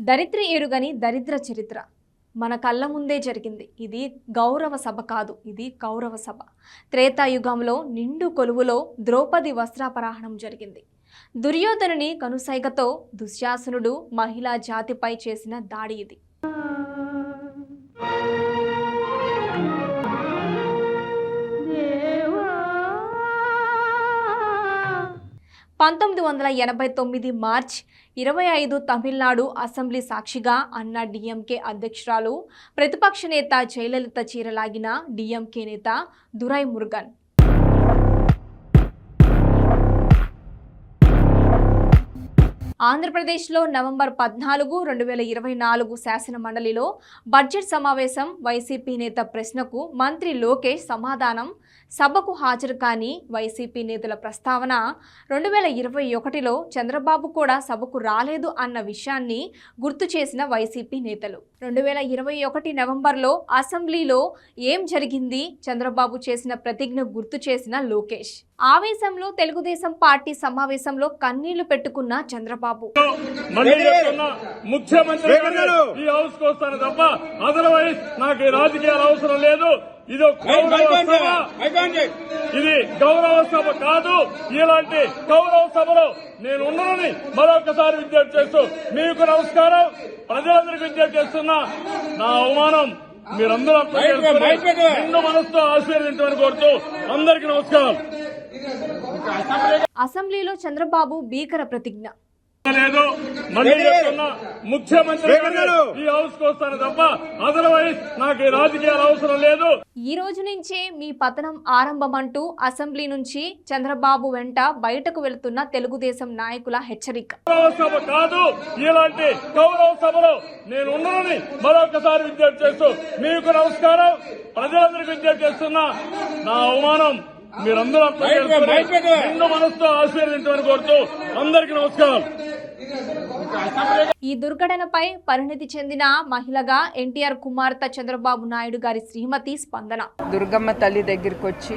దరిద్ర ఎరుగని దరిద్ర చరిత్ర. మన కళ్ళ ముందే జరిగింది. ఇది గౌరవ సభ కాదు ఇది కౌరవ సభ. త్రేతాయుగంలో నిండు కొలువులో ద్రౌపది వస్త్రాపరాహణం జరిగింది. దుర్యోధనుని కనుసైగతో దుశ్శాసనుడు మహిళా జాతిపై చేసిన దాడి ఇది. పంతొమ్మిది వందల ఎనభై తొమ్మిది మార్చ్ ఇరవై ఐదు తమిళనాడు అసెంబ్లీ సాక్షిగా అన్న డిఎంకే అధ్యక్షురాలు ప్రతిపక్ష నేత జయలలిత చీరలాగిన డిఎంకే నేత దురై మురుగన్. ఆంధ్రప్రదేశ్లో నవంబర్ పద్నాలుగు రెండు వేల ఇరవై నాలుగు శాసన మండలిలో బడ్జెట్ సమావేశం వైసీపీ నేత ప్రశ్నకు మంత్రి లోకేష్ సమాధానం సభకు హాజరు కాని వైసీపీ నేతల ప్రస్తావన రెండు వేల ఇరవై ఒకటిలో చంద్రబాబు కూడా సభకు రాలేదు అన్న విషయాన్ని గుర్తు చేసిన వైసీపీ నేతలు. రెండు వేల ఇరవై ఒకటి నవంబర్లో అసెంబ్లీలో ఏం జరిగింది? చంద్రబాబు చేసిన ప్రతిజ్ఞ గుర్తు చేసిన లోకేష్. ఆవేశంలో తెలుగుదేశం పార్టీ సమావేశంలో కన్నీళ్ళు పెట్టుకున్న చంద్రబాబు. ముఖ్యమంత్రి నాకు రాజకీయాలు అవసరం లేదు. ఇది ఒక గౌరవ సభ. ఇది గౌరవ సభ కాదు ఇలాంటి గౌరవ సభలో నేను ఉన్నానని మరొకసారి విజ్ఞప్తి చేస్తూ మీకు నమస్కారం. ప్రజలందరికీ విజ్ఞప్తి చేస్తున్నా నా అవమానం మీరందరూ అర్థం చేసుకుని నిండు మనసుతో ఆశీర్వదించమని కోరుతూ అందరికీ నమస్కారం. అసెంబ్లీలో చంద్రబాబు భీకర ప్రతిజ్ఞ. లేదు. మళ్ళీ చెప్తున్నా ముఖ్యమంత్రి గారు ఈ హౌస్కు వస్తాను తప్ప అదర్వైజ్ నాకు ఈ రాజకీయాలు అవసరం లేదు. ఈ రోజు నుంచే మీ పతనం ఆరంభమంటూ అసెంబ్లీ నుంచి చంద్రబాబు వెంట బయటకు వెళుతున్న తెలుగుదేశం నాయకుల హెచ్చరిక. సభ కాదు ఇలాంటి గౌరవ సభలో నేను ఉన్నానని మరొకసారి విజ్ఞప్తి చేస్తూ మీకు నమస్కారం. ప్రజలందరికీ విజ్ఞప్తి చేస్తున్నా నా అవమానం మీరందరూ మనసుతో ఆశీర్వదించమని కోరుతూ అందరికీ నమస్కారం. ఈ దుర్ఘటనపై పరిణతి చెందిన మహిళగా ఎన్టీఆర్ కుమార్తె చంద్రబాబు నాయుడు గారి శ్రీమతి స్పందన. దుర్గమ్మ తల్లి దగ్గరికి వచ్చి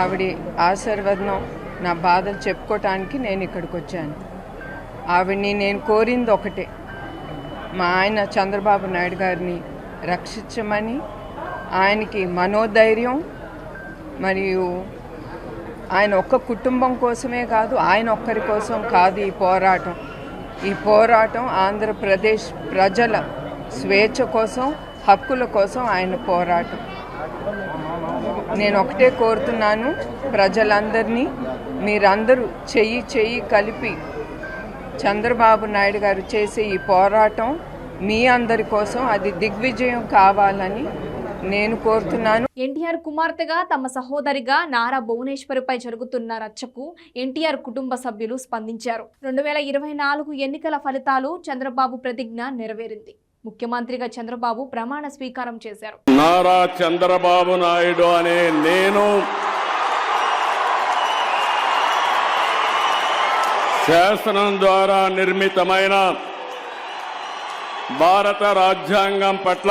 ఆవిడ ఆశీర్వదనం నా బాధలు చెప్పుకోవటానికి నేను ఇక్కడికి వచ్చాను. ఆవిడ్ని నేను కోరింది ఒకటే. మా ఆయన చంద్రబాబు నాయుడు గారిని రక్షించమని ఆయనకి మనోధైర్యం మరియు ఆయన ఒక్క కుటుంబం కోసమే కాదు ఆయన ఒక్కరి కోసం కాదు ఈ పోరాటం. ఈ పోరాటం ఆంధ్రప్రదేశ్ ప్రజల స్వేచ్ఛ కోసం హక్కుల కోసం ఆయన పోరాటం. నేను ఒకటే కోరుతున్నాను ప్రజలందరినీ మీరందరూ చెయ్యి చెయ్యి కలిపి చంద్రబాబు నాయుడు గారు చేసే ఈ పోరాటం మీ అందరి కోసం అది దిగ్విజయం కావాలని నేను కోరుతున్నాను. ఎన్టీఆర్ కుమార్తెగా తమ సహోదరిగా నారా భువనేశ్వరిపై జరుగుతున్న రచ్చకు ఎన్టీఆర్ కుటుంబ సభ్యులు స్పందించారు. రెండు వేల ఇరవై నాలుగు ఎన్నికల ఫలితాలు చంద్రబాబు ప్రతిజ్ఞ నెరవేరింది. ముఖ్యమంత్రిగా చంద్రబాబు ప్రమాణ స్వీకారం చేశారు. నారా చంద్రబాబు నాయుడు అనే నేను శాసనం ద్వారా నిర్మితమైన భారత రాజ్యాంగం పట్ల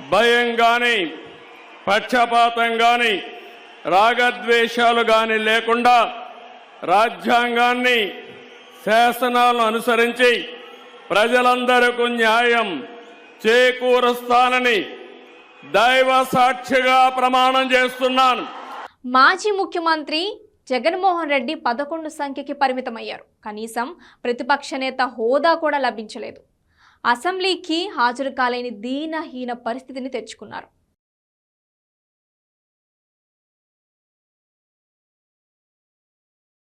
భయం గాని పక్షపాతం కానీ రాగద్వేషాలు కానీ లేకుండా రాజ్యాంగాన్ని శాసనాలను అనుసరించి ప్రజలందరకు న్యాయం చేకూరుస్తానని దైవ సాక్షిగా ప్రమాణం చేస్తున్నాను. మాజీ ముఖ్యమంత్రి జగన్మోహన్ రెడ్డి పదకొండు సంఖ్యకి పరిమితమయ్యారు. కనీసం ప్రతిపక్ష నేత హోదా కూడా లభించలేదు. అసెంబ్లీకి హాజరు కాలేని దీనహీన పరిస్థితిని తెచ్చుకున్నారు.